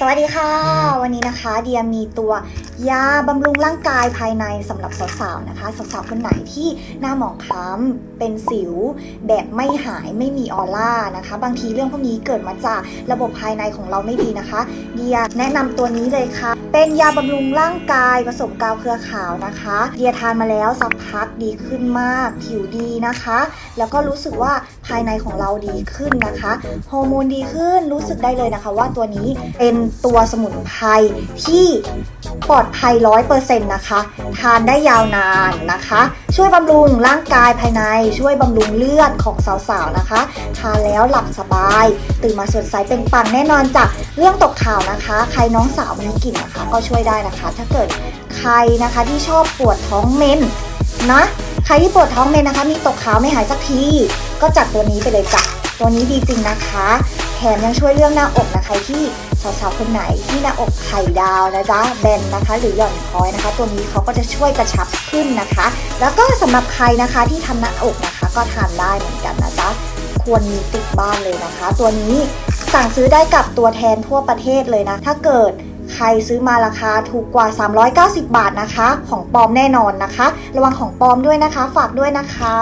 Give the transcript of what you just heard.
สวัสดีค่ะ วันนี้นะคะเดียมีตัวยาบำรุงร่างกายภายในสำหรับสาวๆนะคะสาวๆคนไหนที่หน้าหมองคล้ำเป็นสิว แบบไม่หายไม่มีออร่านะคะ บางทีเรื่องพวกนี้เกิดมาจากระบบภายในของเราไม่ดีนะคะ เดียแนะนำตัวนี้เลยค่ะ เป็นยาบำรุงร่างกายผสมกาวเครือขาวนะคะเดียทานมาแล้วสักพักดีขึ้นมาก ผิวดีนะคะ แล้วก็รู้สึกว่าภายในของเราดีขึ้นนะคะฮอร์โมนดีขึ้นรู้สึกได้เลยนะคะ ว่าตัวนี้เป็นตัวสมุนไพรที่ปลอดภัยร้อยเปอร์เซ็นต์นะคะ ทานได้ยาวนานนะคะ ช่วยบำรุงร่างกายภายใน ช่วยบำรุงเลือดของสาวๆนะคะทานแล้วหลับสบาย ตื่นมาสดใสเป็นปังแน่นอนจากเรื่องตกข่าวนะคะ ใครน้องสาวมีกลิ่นนะคะ ก็ช่วยได้นะคะ ถ้าเกิดใครนะคะที่ชอบปวดท้องเมนนะใครที่ปวดท้องเมนนะคะ มีตกขาวไม่หายสักที ก็จัดตัวนี้ไปเลยจ้ะตัวนี้ดีจริงนะคะ แถมยังช่วยเรื่องหน้าอกนะคะที่ สาวๆคนไหนที่หน้าอกไข่ดาวนะจ๊ะแบนนะคะ หรือหย่อนคอยนะคะ ตัวนี้เขาก็จะช่วยกระชับขึ้นนะคะ แล้วก็สำหรับใครนะคะที่ทำหน้าอกนะคะ ก็ทานได้เหมือนกันนะจ๊ะควรมีติดบ้านเลยนะคะ ตัวนี้สั่งซื้อได้กับตัวแทนทั่วประเทศเลยนะ ถ้าเกิดใครซื้อมาราคาถูกกว่า 390 บาทนะคะ ของปลอมแน่นอนนะคะ ระวังของปลอมด้วยนะคะ ฝากด้วยนะคะ